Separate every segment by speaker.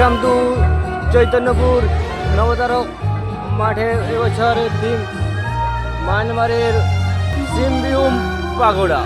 Speaker 1: শ্রীরামদু চৈতন্যপুর নবতারক মাঠে এবছর দিন মায়ানমারের সিমবিউম পাগোড়া।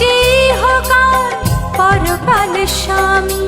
Speaker 2: যে হকার পরকাল স্বামী।